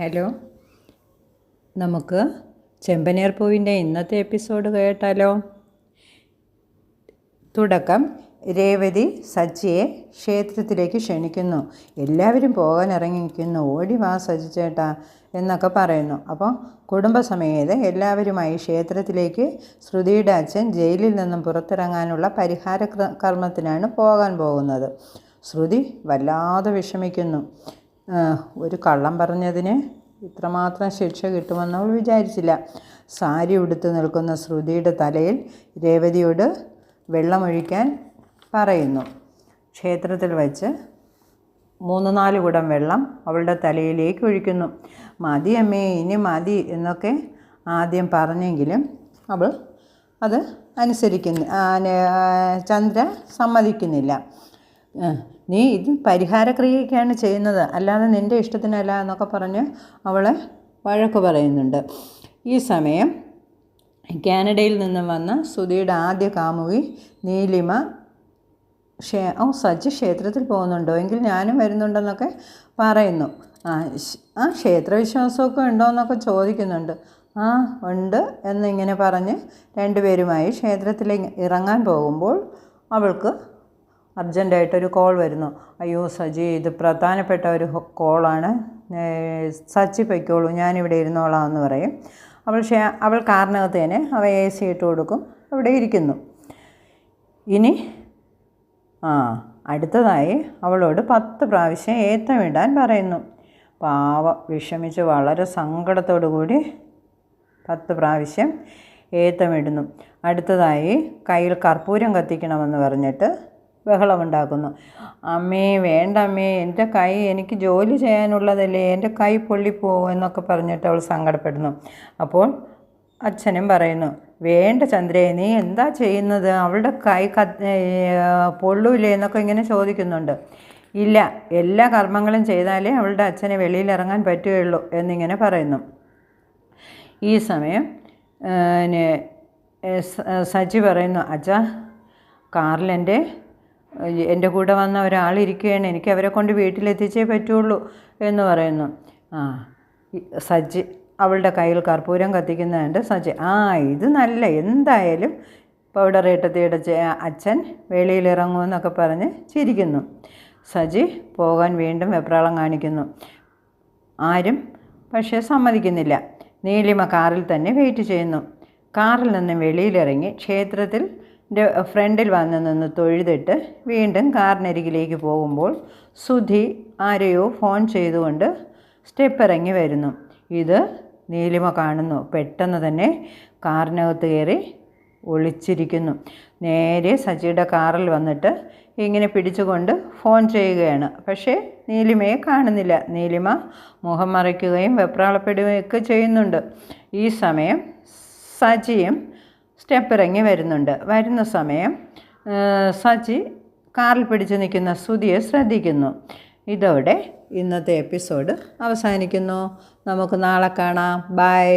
Hello. നമുക്ക് ചെമ്പനീർ പൂവിന്റെ ഇന്നത്തെ എപ്പിസോഡ് കേട്ടാലോ? തുടക്കം. രേവതി സച്ചിയെ ക്ഷേത്രത്തിലേക്ക് ക്ഷണിക്കുന്നു. എല്ലാവരും പോകാൻ ഇറങ്ങിയിരിക്കുന്നു. ഓടി വാ സജി ചേട്ടാ എന്നൊക്കെ പറയുന്നു. അപ്പോൾ കുടുംബസമേതം എല്ലാവരുമായി ക്ഷേത്രത്തിലേക്ക് ശ്രുതിയുടെ അച്ഛൻ ജയിലിൽ നിന്നും പുറത്തിറങ്ങാനുള്ള പരിഹാര കർമ്മത്തിനാണ് പോകാൻ പോകുന്നത്. ശ്രുതി വല്ലാതെ വിഷമിക്കുന്നു. ഒരു കള്ളം പറഞ്ഞതിന് ഇത്രമാത്രം ശിക്ഷ കിട്ടുമെന്ന് അവൾ വിചാരിച്ചില്ല. സാരി ഉടുത്ത് നിൽക്കുന്ന ശ്രുതിയുടെ തലയിൽ രേവതിയോട് വെള്ളമൊഴിക്കാൻ പറയുന്നു. ക്ഷേത്രത്തിൽ വച്ച് മൂന്ന് നാല് കുടം വെള്ളം അവളുടെ തലയിലേക്ക് ഒഴിക്കുന്നു. മതി അമ്മേ ഇനി മതി എന്നൊക്കെ ആദ്യം പറഞ്ഞെങ്കിലും അവൾ അത് അനുസരിക്കുന്നു ചന്ദ്ര സമ്മതിക്കുന്നില്ല. നീ ഇത് പരിഹാരക്രിയയൊക്കെയാണ് ചെയ്യുന്നത്. അല്ലാതെ നിന്റെ ഇഷ്ടത്തിനല്ല എന്നൊക്കെ പറഞ്ഞ് അവളെ വഴക്ക് പറയുന്നുണ്ട്. ഈ സമയം കാനഡയിൽ നിന്നും വന്ന സുധിയുടെ ആദ്യ കാമുകി നീലിമ ക്ഷേ ഓ സജ്ജ് ക്ഷേത്രത്തിൽ പോകുന്നുണ്ടോ? എങ്കിൽ ഞാനും വരുന്നുണ്ടെന്നൊക്കെ പറയുന്നു. ആ ആ ക്ഷേത്രവിശ്വാസമൊക്കെ ഉണ്ടോ എന്നൊക്കെ ചോദിക്കുന്നുണ്ട്. ആ ഉണ്ട് എന്നിങ്ങനെ പറഞ്ഞ് രണ്ടുപേരുമായി ക്ഷേത്രത്തിലേക്ക് ഇറങ്ങാൻ പോകുമ്പോൾ അവൾക്ക് അർജന്റായിട്ടൊരു കോൾ വരുന്നു. അയ്യോ സജി ഇത് പ്രധാനപ്പെട്ട ഒരു കോളാണ്. സച്ചി പൊയ്ക്കോളൂ ഞാനിവിടെ ഇരുന്നോളാം എന്ന് പറയും. അവൾ ഷേ അവൾ കാറിനകത്ത് തന്നെ അവ എ സി ഇട്ട് കൊടുക്കും അവിടെ ഇരിക്കുന്നു. ഇനി ആ അടുത്തതായി അവളോട് പത്ത് പ്രാവശ്യം ഏത്തമിടാൻ പറയുന്നു. പാവ വിഷമിച്ച് വളരെ സങ്കടത്തോടു കൂടി പത്ത് പ്രാവശ്യം ഏത്തമിടുന്നു അടുത്തതായി കയ്യിൽ കർപ്പൂരം കത്തിക്കണമെന്ന് പറഞ്ഞിട്ട് ബഹളമുണ്ടാക്കുന്നു. അമ്മേ വേണ്ട അമ്മേ എന്റെ കൈ എനിക്ക് ജോലി ചെയ്യാനുള്ളതല്ലേ എന്റെ കൈ പൊള്ളിപ്പോവും എന്നൊക്കെ പറഞ്ഞിട്ട് അവൾ സങ്കടപ്പെടുന്നു. അപ്പോൾ അച്ഛനും പറയുന്നു വേണ്ട ചന്ദ്രേ നീ എന്താ ചെയ്യുന്നത്? അവളുടെ കൈ കത്ത് പൊള്ളൂലേ എന്നൊക്കെ ഇങ്ങനെ ചോദിക്കുന്നുണ്ട്. ഇല്ല എല്ലാ കർമ്മങ്ങളും ചെയ്താലേ അവളുടെ അച്ഛനെ വെളിയിൽ ഇറങ്ങാൻ പറ്റുകയുള്ളൂ എന്നിങ്ങനെ പറയുന്നു. ഈ സമയം സജി പറയുന്നു അച്ഛ കാറിൽ എന്റെ കൂടെ വന്ന ഒരാളിരിക്കുകയാണ് എനിക്ക് അവരെ കൊണ്ട് വീട്ടിലെത്തിച്ചേ പറ്റുള്ളൂ എന്ന് പറയുന്നു. ആ സജ്ജി അവളുടെ കയ്യിൽ കർപ്പൂരം കത്തിക്കുന്നതുണ്ട്. സജ്ജി ആ ഇത് നല്ല എന്തായാലും പൗഡർ ഇട്ടത്തിയുടെ അച്ഛൻ വെളിയിലിറങ്ങുമെന്നൊക്കെ പറഞ്ഞ് ചിരിക്കുന്നു. സജി പോകാൻ വീണ്ടും വെപ്രാളം കാണിക്കുന്നു. ആരും പക്ഷേ സമ്മതിക്കുന്നില്ല. നീലിമ കാറിൽ തന്നെ വെയിറ്റ് ചെയ്യുന്നു. കാറിൽ നിന്ന് വെളിയിലിറങ്ങി ക്ഷേത്രത്തിൽ ന്റെ ഫ്രണ്ടിൽ വന്ന് നിന്ന് തൊഴുതിട്ട് വീണ്ടും കാറിനരികിലേക്ക് പോകുമ്പോൾ സുധി ആരെയോ ഫോൺ ചെയ്തുകൊണ്ട് സ്റ്റെപ്പ് ഇറങ്ങി വരുന്നു. ഇത് നീലിമ കാണുന്നു. പെട്ടെന്ന് തന്നെ കാറിനകത്ത് കയറി ഒളിച്ചിരിക്കുന്നു. നേരെ സജിയുടെ കാറിൽ വന്നിട്ട് ഇങ്ങനെ പിടിച്ചുകൊണ്ട് ഫോൺ ചെയ്യുകയാണ്. പക്ഷേ നീലിമയെ കാണുന്നില്ല. നീലിമ മുഖം മറയ്ക്കുകയും വെപ്രാളപ്പെടുകയൊക്കെ ചെയ്യുന്നുണ്ട്. ഈ സമയം സജിയും സ്റ്റെപ്പ് ഇറങ്ങി വരുന്നുണ്ട്. വരുന്ന സമയം സജി കാറിൽ പിടിച്ച് നിൽക്കുന്ന സുതിയെ ശ്രദ്ധിക്കുന്നു. ഇതോടെ ഇന്നത്തെ എപ്പിസോഡ് അവസാനിക്കുന്നു. നമുക്ക് നാളെ കാണാം. ബൈ.